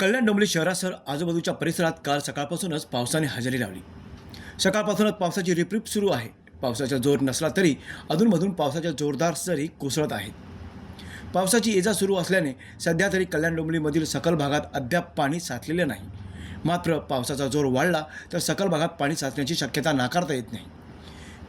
कल्याण डोंबली शहरासह आजूबाजूच्या परिसरात काल सकाळपासूनच पावसाने हजेरी लावली. सकाळपासूनच पावसाची रिपरिप सुरू आहे. पावसाचा जोर नसला तरी अधूनमधून पावसाच्या जोरदार सरी कोसळत आहेत. पावसाची येजा सुरू असल्याने सध्या तरी कल्याण डोंबलीमधील सकल भागात अद्याप पाणी साचलेले नाही. मात्र पावसाचा जोर वाढला तर सकल भागात पाणी साचण्याची शक्यता नाकारता येत नाही.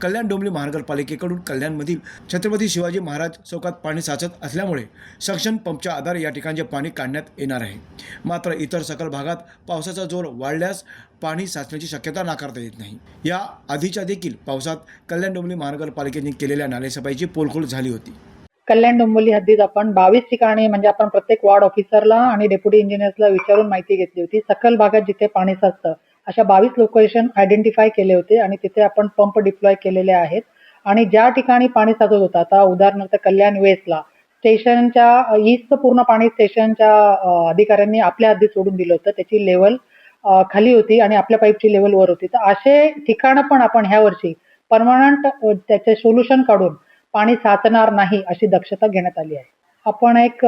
कल्याण डोंबली महानगरपालिकेकडून कल्याणमधील छत्रपती शिवाजी महाराज चौकात पाणी साचत असल्यामुळे सक्शन पंपच्या आधारे या ठिकाणचे पाणी काढण्यात येणार आहे. मात्र इतर सकल भागात पावसाचा जोर वाढल्यास पाणी साचण्याची शक्यता नाकारता येत नाही. या आधीच्या देखील पावसात कल्याण डोंबली महानगरपालिकेने केलेल्या नालेसफाईची पोलखोल झाली होती. कल्याण डोंबोली हद्दीत आपण बावीस ठिकाणी म्हणजे आपण प्रत्येक वॉर्ड ऑफिसरला आणि डेप्युटी इंजिनियर्सला विचारून माहिती घेतली होती सकल भागात जिथे पाणी साचतं अशा बावीस लोकेशन आयडेंटिफाय केले होते आणि तिथे आपण पंप डिप्लॉय केलेले आहेत. आणि ज्या ठिकाणी पाणी साचत होतं आता उदाहरणार्थ कल्याण वेस्टला स्टेशनच्या ईस्ट पूर्ण पाणी स्टेशनच्या अधिकाऱ्यांनी आपल्या हद्दीत सोडून दिलं होतं. त्याची लेवल खाली होती आणि आपल्या पाईपची लेवल वर होती. तर असे ठिकाणं पण आपण ह्या वर्षी परमनंट त्याचे सोल्युशन काढून पाणी साचणार नाही अशी दक्षता घेण्यात आली आहे. आपण एक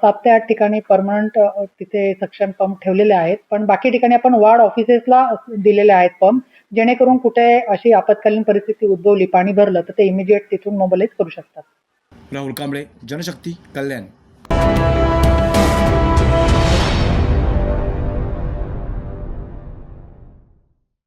सात ते आठ ठिकाणी परमनंट तिथे सक्शन पंप ठेवलेले आहेत. पण बाकी ठिकाणी आपण वार्ड ऑफिसेसला दिलेले आहेत पंप जेणेकरून कुठे अशी आपत्कालीन परिस्थिती उद्भवली पाणी भरलं तर ते इमिजिएट तिथून मोबिलाईज करू शकतात. राहुल कांबळे जनशक्ती कल्याण.